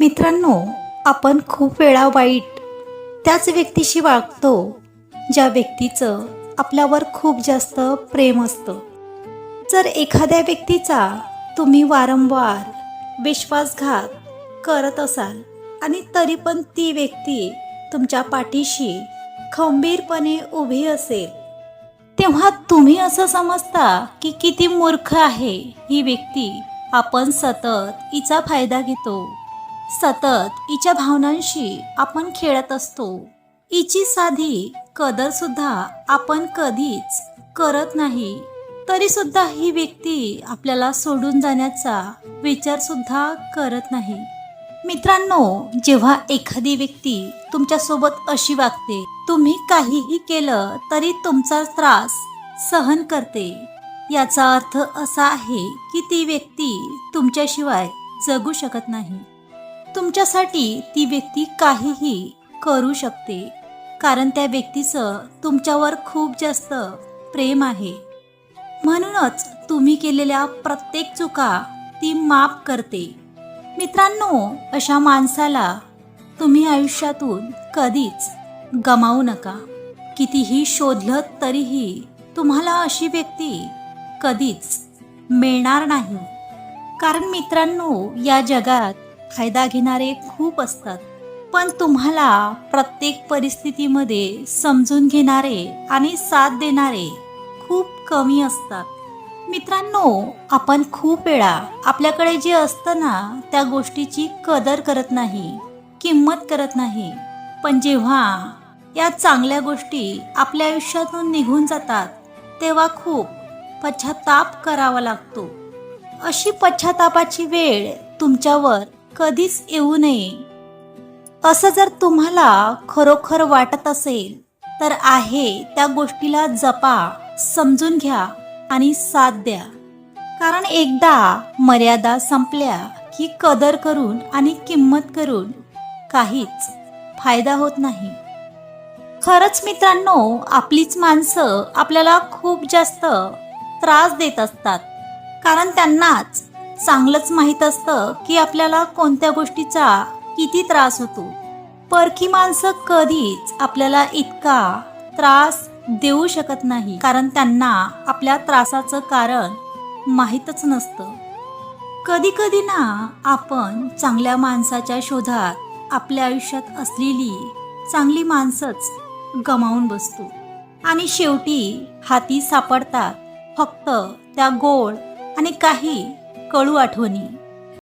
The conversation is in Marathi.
मित्रांनो आपण खूप वेळा वाईट त्याच व्यक्तीशी वागतो ज्या व्यक्तीचं आपल्यावर खूप जास्त प्रेम असतं. जर एखाद्या व्यक्तीचा तुम्ही वारंवार विश्वासघात करत असाल आणि तरी पण ती व्यक्ती तुमच्या पाठीशी खंबीरपणे उभी असेल तेव्हा तुम्ही असं समजता की किती मूर्ख आहे ही व्यक्ती. आपण सतत हिचा फायदा घेतो. सतत हिच्या भावनांशी आपण खेळत असतो. हिची साधी कदर सुद्धा आपण कधीच करत नाही. तरी सुद्धा ही व्यक्ती आपल्याला सोडून जाण्याचा विचार सुद्धा करत नाही. मित्रांनो जेव्हा एखादी व्यक्ती तुमच्यासोबत अशी वागते तुम्ही काहीही केलं तरी तुमचा त्रास सहन करते. याचा अर्थ असा आहे की ती व्यक्ती तुमच्याशिवाय जगू शकत नाही. तुमच्यासाठी ती व्यक्ती काहीही करू शकते. कारण त्या व्यक्तीचं तुमच्यावर खूप जास्त प्रेम आहे. म्हणूनच तुम्ही केलेल्या प्रत्येक चुका ती माफ करते. मित्रांनो अशा माणसाला तुम्ही आयुष्यातून कधीच गमावू नका. कितीही शोधलं तरीही तुम्हाला अशी व्यक्ती कधीच मिळणार नाही. कारण मित्रांनो या जगात फायदा घेणारे खूप असतात. पण तुम्हाला प्रत्येक परिस्थितीमध्ये समजून घेणारे आणि साथ देणारे खूप कमी असतात. मित्रांनो आपण खूप वेळा आपल्याकडे जे असतं ना त्या गोष्टीची कदर करत नाही किंमत करत नाही. पण जेव्हा या चांगल्या गोष्टी आपल्या आयुष्यातून निघून जातात तेव्हा खूप पश्चाताप करावा लागतो. अशी पश्चातापाची वेळ तुमच्यावर कधीच येऊ नये. असं जर तुम्हाला खरोखर वाटत असेल तर आहे त्या गोष्टीला जपा समजून घ्या आणि साथ द्या. कारण एकदा मर्यादा संपल्या की कदर करून आणि किंमत करून काहीच फायदा होत नाही. खरंच मित्रांनो आपलीच माणसं आपल्याला खूप जास्त त्रास देत असतात. कारण त्यांनाच चांगलंच माहीत असतं की आपल्याला कोणत्या गोष्टीचा किती त्रास होतो. परकी माणसं कधीच आपल्याला इतका त्रास देऊ शकत नाही कारण त्यांना आपल्या त्रासाचं कारण माहीतच नसतं. कधी कधी ना आपण चांगल्या माणसाच्या शोधात आपल्या आयुष्यात असलेली चांगली माणसंच गमावून बसतो. आणि शेवटी हाती सापडतात फक्त त्या गोड आणि काही कळू आठवणी.